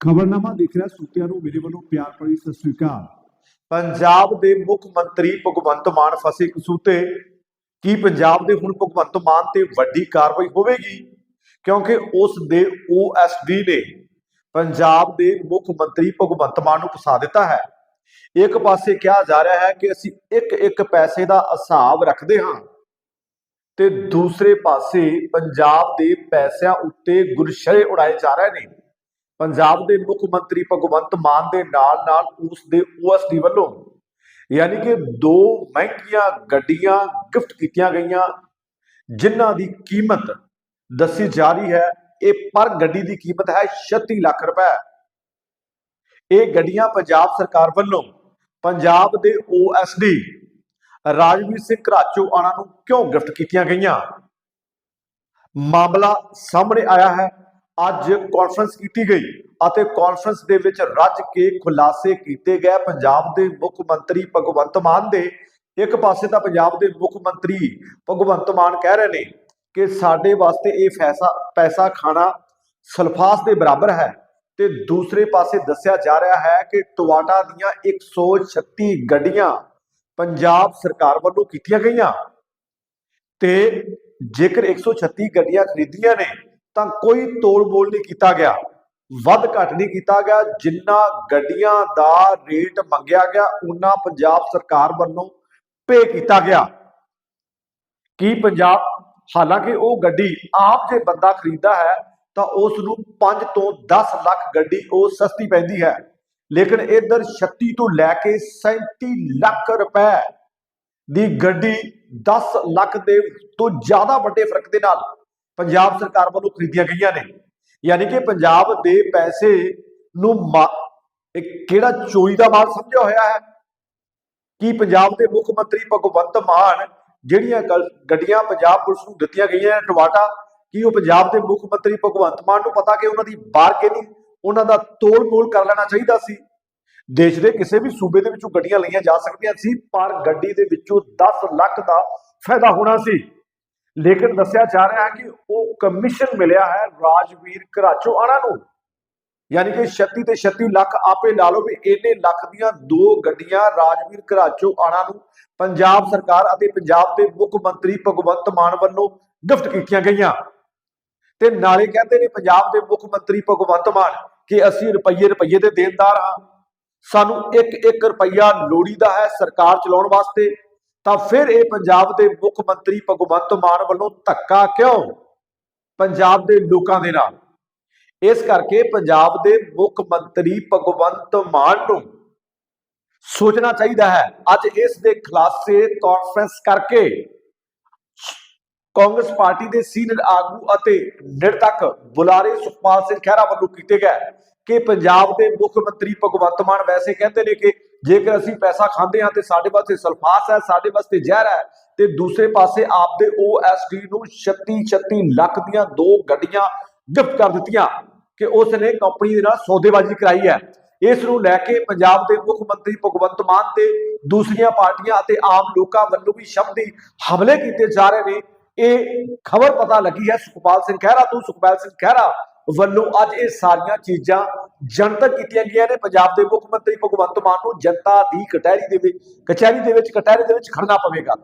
ਖਬਰਨਾਮਾ ਦੇਖ ਰਿਹਾ ਸੂਤਿਆਂ ਨੂੰ, ਮੇਰੇ ਵੱਲੋਂ ਪਿਆਰ ਭਰੀ ਸਤਿ ਸ੍ਰੀ ਅਕਾਲ। ਪੰਜਾਬ ਦੇ ਮੁੱਖ ਮੰਤਰੀ ਭਗਵੰਤ ਮਾਨ ਫਸੇ ਕਸੂਤੇ ਕੀ ਪੰਜਾਬ ਦੇ ਹੁਣ ਭਗਵੰਤ ਮਾਨ ਤੇ ਵੱਡੀ ਕਾਰਵਾਈ ਹੋਵੇਗੀ? ਕਿਉਂਕਿ ਉਸ ਦੇ ਓਐਸਡੀ ਨੇ ਪੰਜਾਬ ਦੇ ਮੁੱਖ ਮੰਤਰੀ ਭਗਵੰਤ ਮਾਨ ਨੂੰ ਫਸਾ ਦਿੱਤਾ ਹੈ। ਇੱਕ ਪਾਸੇ ਕਿਹਾ ਜਾ ਰਿਹਾ ਹੈ ਕਿ ਅਸੀਂ ਇੱਕ ਇੱਕ ਪੈਸੇ ਦਾ ਹਿਸਾਬ ਰੱਖਦੇ ਹਾਂ ਤੇ ਦੂਸਰੇ ਪਾਸੇ ਪੰਜਾਬ ਦੇ ਪੈਸਿਆਂ ਉੱਤੇ ਗੁਰਸ਼ਰੇ ਉਡਾਏ ਜਾ ਰਹੇ ਨੇ। ਪੰਜਾਬ ਦੇ ਮੁੱਖ ਮੰਤਰੀ ਭਗਵੰਤ ਮਾਨ ਦੇ ਨਾਲ ਨਾਲ ਉਸ ਦੇ ਓਐਸਡੀ ਵੱਲੋਂ ਯਾਨੀ ਕਿ ਦੋ ਮਹਿੰਗੀਆਂ ਗੱਡੀਆਂ ਗਿਫਟ ਕੀਤੀਆਂ ਗਈਆਂ, ਜਿਨ੍ਹਾਂ ਦੀ ਕੀਮਤ ਦੱਸੀ ਜਾ ਰਹੀ ਹੈ, ਇਹ ਪਰ ਗੱਡੀ ਦੀ ਕੀਮਤ ਹੈ 36 ਲੱਖ ਰੁਪਏ। ਇਹ ਗੱਡੀਆਂ ਪੰਜਾਬ ਸਰਕਾਰ ਵੱਲੋਂ ਪੰਜਾਬ ਦੇ ਓਐਸਡੀ ਰਾਜਵੀਰ ਸਿੰਘ ਘਰਾਚੋ ਆਣਾ ਨੂੰ ਕਿਉਂ ਗਿਫਟ ਕੀਤੀਆਂ ਗਈਆਂ? ਮਾਮਲਾ ਸਾਹਮਣੇ ਆਇਆ ਹੈ। ਅੱਜ ਕਾਨਫਰੰਸ ਕੀਤੀ ਗਈ ਅਤੇ ਕਾਨਫਰੰਸ ਦੇ ਵਿੱਚ ਰੱਜ ਕੇ ਖੁਲਾਸੇ ਕੀਤੇ ਗਏ। ਪੰਜਾਬ ਦੇ ਮੁੱਖ ਮੰਤਰੀ ਭਗਵੰਤ ਮਾਨ ਦੇ ਇੱਕ ਪਾਸੇ ਤਾਂ ਪੰਜਾਬ ਦੇ ਮੁੱਖ ਮੰਤਰੀ ਭਗਵੰਤ ਮਾਨ ਕਹਿ ਰਹੇ ਨੇ ਕਿ ਸਾਡੇ ਵਾਸਤੇ ਇਹ ਫੈਸਾ, ਪੈਸਾ ਖਾਣਾ ਸਲਫਾਸ ਦੇ ਬਰਾਬਰ ਹੈ ਤੇ ਦੂਸਰੇ ਪਾਸੇ ਦੱਸਿਆ ਜਾ ਰਿਹਾ ਹੈ ਕਿ ਟਵਾਟਾ ਦੀਆਂ 136 ਗੱਡੀਆਂ ਪੰਜਾਬ ਸਰਕਾਰ ਵੱਲੋਂ ਕੀਤੀਆਂ ਗਈਆਂ। ਤੇ ਜੇਕਰ 136 ਗੱਡੀਆਂ ਖਰੀਦੀਆਂ ਨੇ ਤਾਂ ਕੋਈ ਤੋਲ ਬੋਲ ਨਹੀਂ ਕੀਤਾ ਗਿਆ। ਵੱਧ ਘੱਟ ਨਹੀਂ ਕੀਤਾ ਗਿਆ। ਜਿੰਨਾ ਗੱਡੀਆਂ ਦਾ ਰੇਟ ਮੰਗਿਆ ਗਿਆ ਉਹਨਾਂ ਪੰਜਾਬ ਸਰਕਾਰ ਵੱਲੋਂ ਪੇ ਕੀਤਾ ਗਿਆ। ਕੀ ਪੰਜਾਬ, ਹਾਲਾਂਕਿ ਉਹ ਗੱਡੀ ਆਪ ਜੇ ਬੰਦਾ ਖਰੀਦਦਾ ਹੈ, ਤਾਂ ਉਸ ਨੂੰ 5 ਤੋਂ 10 ਲੱਖ ਗੱਡੀ ਉਹ ਸਸਤੀ ਪੈਂਦੀ ਹੈ। ਲੇਕਿਨ ਇਧਰ 36 ਤੋਂ ਲੈ ਕੇ 37 ਲੱਖ ਰੁਪਏ ਦੀ ਗੱਡੀ 10 ਲੱਖ ਦੇ ਤੋਂ ਜ਼ਿਆਦਾ ਵੱਡੇ ਫ਼ਰਕ ਦੇ ਨਾਲ ਪੰਜਾਬ ਸਰਕਾਰ ਵੱਲੋਂ ਖਰੀਦੀਆਂ ਗਈਆਂ ਨੇ। ਯਾਨੀ ਕਿ ਪੰਜਾਬ ਦੇ ਪੈਸੇ ਨੂੰ ਮਾ- ਕਿਹੜਾ ਚੋਰੀ ਦਾ ਮਾਲ ਸਮਝਿਆ ਹੋਇਆ ਹੈ? ਕੀ ਪੰਜਾਬ ਦੇ ਮੁੱਖ ਮੰਤਰੀ ਭਗਵੰਤ ਮਾਨ ਜਿਹੜੀਆਂ ਗੱਡੀਆਂ ਪੰਜਾਬ ਪੁਲਿਸ ਨੂੰ ਦਿੱਤੀਆਂ ਗਈਆਂ ਨੇ ਟਵਾਟਾ, ਕੀ ਉਹ ਪੰਜਾਬ ਦੇ ਮੁੱਖ ਮੰਤਰੀ ਭਗਵੰਤ ਮਾਨ ਨੂੰ ਪਤਾ ਕਿ ਉਹਨਾਂ ਦੀ ਬਾਰਗੇਨਿੰਗ, ਉਹਨਾਂ ਦਾ ਤੋਲ ਮੋਲ ਕਰ ਲੈਣਾ ਚਾਹੀਦਾ ਸੀ? ਦੇਸ਼ ਦੇ ਕਿਸੇ ਵੀ ਸੂਬੇ ਦੇ ਵਿੱਚੋਂ ਗੱਡੀਆਂ ਲਈਆਂ ਜਾ ਸਕਦੀਆਂ ਸੀ, ਪਰ ਗੱਡੀ ਦੇ ਵਿੱਚੋਂ 10 ਲੱਖ ਦਾ ਫਾਇਦਾ ਹੋਣਾ ਸੀ। ਲੇਕਿਨ ਦੱਸਿਆ ਜਾ ਰਿਹਾ ਹੈ ਕਿ ਉਹ ਕਮਿਸ਼ਨ ਮਿਲਿਆ ਹੈ ਰਾਜਵੀਰ ਘਰਾਚੋ ਨੂੰ। ਯਾਨੀ ਕਿ 36 ਤੇ 36 ਲੱਖ ਆਪੇ ਲਾ ਲਓ ਵੀ ਇਹਨੇ ਲੱਖ ਦੀਆਂ ਦੋ ਗੱਡੀਆਂ ਰਾਜਵੀਰ ਘਰਾਚੋ ਨੂੰ ਪੰਜਾਬ ਸਰਕਾਰ ਅਤੇ ਪੰਜਾਬ ਦੇ ਮੁੱਖ ਮੰਤਰੀ ਭਗਵੰਤ ਮਾਨ ਵੱਲੋਂ ਗਿਫਟ ਕੀਤੀਆਂ ਗਈਆਂ। ਤੇ ਨਾਲੇ ਕਹਿੰਦੇ ਨੇ ਪੰਜਾਬ ਦੇ ਮੁੱਖ ਮੰਤਰੀ ਭਗਵੰਤ ਮਾਨ ਕਿ ਅਸੀਂ ਰੁਪਈਏ ਰੁਪਈਏ ਦੇ ਦੇਣਦਾਰ ਹਾਂ। ਸਾਨੂੰ ਇੱਕ ਇੱਕ ਰੁਪਈਆ ਲੋੜੀਦਾ ਹੈ ਸਰਕਾਰ ਚਲਾਉਣ ਵਾਸਤੇ। ਤਾਂ ਫਿਰ ਇਹ ਪੰਜਾਬ ਦੇ ਮੁੱਖ ਮੰਤਰੀ ਭਗਵੰਤ ਮਾਨ ਵੱਲੋਂ ਧੱਕਾ ਕਿਉਂ? ਪੰਜਾਬ ਦੇ ਲੋਕਾਂ ਦੇ ਨਾਲ। ਇਸ ਕਰਕੇ ਪੰਜਾਬ ਦੇ ਮੁੱਖ ਮੰਤਰੀ ਭਗਵੰਤ ਮਾਨ ਨੂੰ ਸੋਚਣਾ ਚਾਹੀਦਾ ਹੈ। ਅੱਜ ਇਸ ਦੇ ਖਿਲਾਫੇ ਕਾਨਫਰੰਸ ਕਰਕੇ ਕਾਂਗਰਸ ਪਾਰਟੀ ਦੇ ਸੀਨੀਅਰ ਆਗੂ ਅਤੇ ਨਿਰਤਕ ਬੁਲਾਰੇ ਸੁਖਪਾਲ ਸਿੰਘ ਖਹਿਰਾ ਵੱਲੋਂ ਕੀਤੇ ਗਏ ਕਿ ਪੰਜਾਬ ਦੇ ਮੁੱਖ ਮੰਤਰੀ ਭਗਵੰਤ ਮਾਨ ਵੈਸੇ ਕਹਿੰਦੇ ਨੇ ਕਿ ਜੇਕਰ ਅਸੀਂ ਪੈਸਾ ਖਾਂਦੇ ਹਾਂ ਤੇ ਸਾਡੇ ਵਾਸਤੇ ਸਲਫਾਸ ਹੈ, ਸਾਡੇ ਵਾਸਤੇ ਜ਼ਹਿਰ ਹੈ, ਤੇ ਦੂਸਰੇ ਪਾਸੇ ਆਪ ਓਐਸਡੀ ਨੂੰ 36 36 ਲੱਖ ਦੀਆਂ ਦੋ ਗੱਡੀਆਂ ਗਿਫਟ ਕਰ ਦਿੱਤੀਆਂ ਕਿ ਉਸ ਨੇ ਕੰਪਨੀ ਦੇ ਨਾਲ ਸੌਦੇਬਾਜ਼ੀ ਕਰਾਈ ਹੈ। ਇਸ ਨੂੰ ਲੈ ਕੇ ਪੰਜਾਬ ਦੇ ਮੁੱਖ ਮੰਤਰੀ ਭਗਵੰਤ ਮਾਨ ਤੇ ਦੂਸਰੀਆਂ ਪਾਰਟੀਆਂ ਅਤੇ ਆਮ ਲੋਕਾਂ ਵੱਲੋਂ ਵੀ ਸ਼ਬਦੀ ਹਮਲੇ ਕੀਤੇ ਜਾ ਰਹੇ ਨੇ। ਇਹ ਖਬਰ ਪਤਾ ਲੱਗੀ ਹੈ। ਸੁਖਪਾਲ ਸਿੰਘ ਖਹਿਰਾ ਤੋਂ। ਸੁਖਪਾਲ ਸਿੰਘ ਖਹਿਰਾ ਵੱਲੋਂ ਅੱਜ ਇਹ ਸਾਰੀਆਂ ਚੀਜ਼ਾਂ ਜਨਤਕ ਕੀਤੀਆਂ ਗਈਆਂ ਨੇ। ਪੰਜਾਬ ਦੇ ਮੁੱਖ ਮੰਤਰੀ ਭਗਵੰਤ ਮਾਨ ਨੂੰ ਜਨਤਾ ਦੀ ਕਟਹਿਰੀ ਦੇ ਵਿੱਚ ਕਚਹਿਰੀ ਦੇ ਵਿੱਚ ਕਟਹਿਰੀ ਦੇ ਵਿੱਚ ਖੜਨਾ ਪਵੇਗਾ।